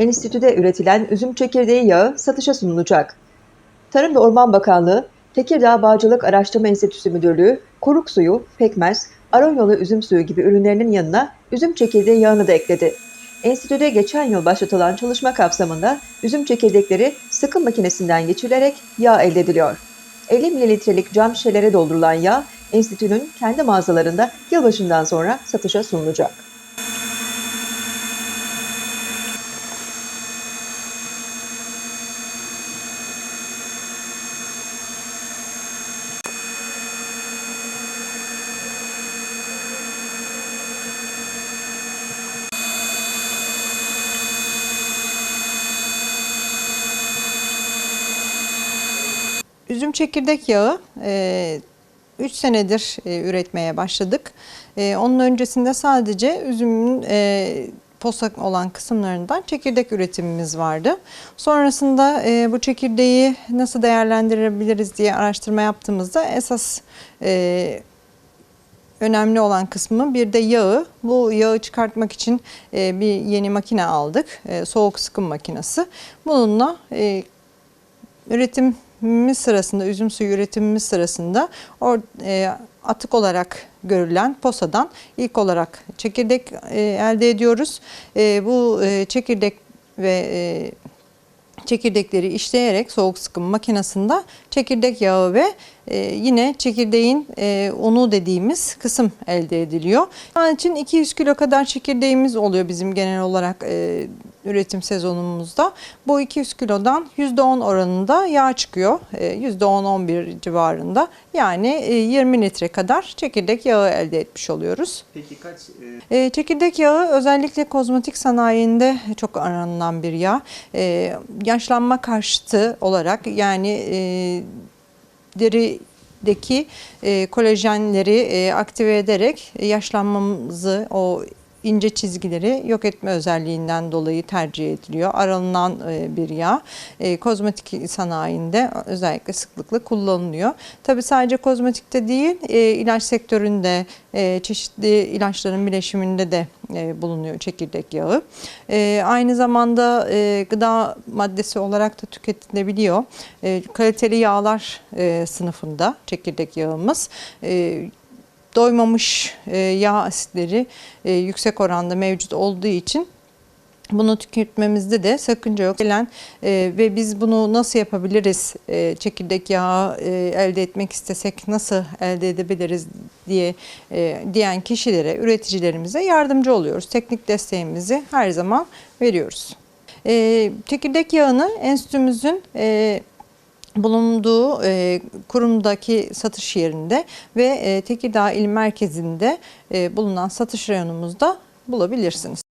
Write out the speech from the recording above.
enstitüde üretilen üzüm çekirdeği yağı satışa sunulacak. Tarım ve Orman Bakanlığı, Tekirdağ Bağcılık Araştırma Enstitüsü Müdürlüğü, koruk suyu, pekmez, aronyolu üzüm suyu gibi ürünlerinin yanına üzüm çekirdeği yağını da ekledi. Enstitüde geçen yıl başlatılan çalışma kapsamında üzüm çekirdekleri sıkım makinesinden geçirilerek yağ elde ediliyor. 50 mililitrelik cam şişelere doldurulan yağ, enstitünün kendi mağazalarında yılbaşından sonra satışa sunulacak. Üzüm çekirdek yağı 3 senedir e, üretmeye başladık. E, Onun öncesinde sadece üzümün e, posak olan kısımlarından çekirdek üretimimiz vardı. Sonrasında e, bu çekirdeği nasıl değerlendirebiliriz diye araştırma yaptığımızda esas e, önemli olan kısmı bir de yağı. Bu yağı çıkartmak için e, bir yeni makine aldık. E, soğuk sıkım makinesi. Bununla e, üretimimiz sırasında, üzüm suyu üretimimiz sırasında or, e, atık olarak görülen posadan ilk olarak çekirdek e, elde ediyoruz. E, bu e, çekirdek ve e, çekirdekleri işleyerek soğuk sıkım makinesinde çekirdek yağı ve e, yine çekirdeğin e, unu dediğimiz kısım elde ediliyor. An için 200 kilo kadar çekirdeğimiz oluyor bizim genel olarak e, üretim sezonumuzda. Bu 200 kilodan %10 oranında yağ çıkıyor. E, %10-11 civarında. Yani e, 20 litre kadar çekirdek yağı elde etmiş oluyoruz. Peki kaç e, E, çekirdek yağı özellikle kozmetik sanayinde çok aranılan bir yağ. E, yaşlanma karşıtı olarak yani e, derideki e, kolajenleri e, aktive ederek yaşlanmamızı o ince çizgileri yok etme özelliğinden dolayı tercih ediliyor. Aranılan e, bir yağ. E, kozmetik sanayinde özellikle sıklıkla kullanılıyor. Tabii sadece kozmetikte değil, e, ilaç sektöründe, çeşitli ilaçların bileşiminde de bulunuyor çekirdek yağı. Aynı zamanda gıda maddesi olarak da tüketilebiliyor. Kaliteli yağlar sınıfında çekirdek yağımız. Doymamış e, yağ asitleri e, yüksek oranda mevcut olduğu için bunu tüketmemizde de sakınca yok. Gelen e, ve biz bunu nasıl yapabiliriz, e, çekirdek yağı e, elde etmek istesek nasıl elde edebiliriz diye e, diyen kişilere, üreticilerimize yardımcı oluyoruz. Teknik desteğimizi her zaman veriyoruz. E, çekirdek yağını enstitümüzün e, bulunduğu e, kurumdaki satış yerinde ve e, Tekirdağ İl Merkezi'nde e, bulunan satış reyonumuzda bulabilirsiniz.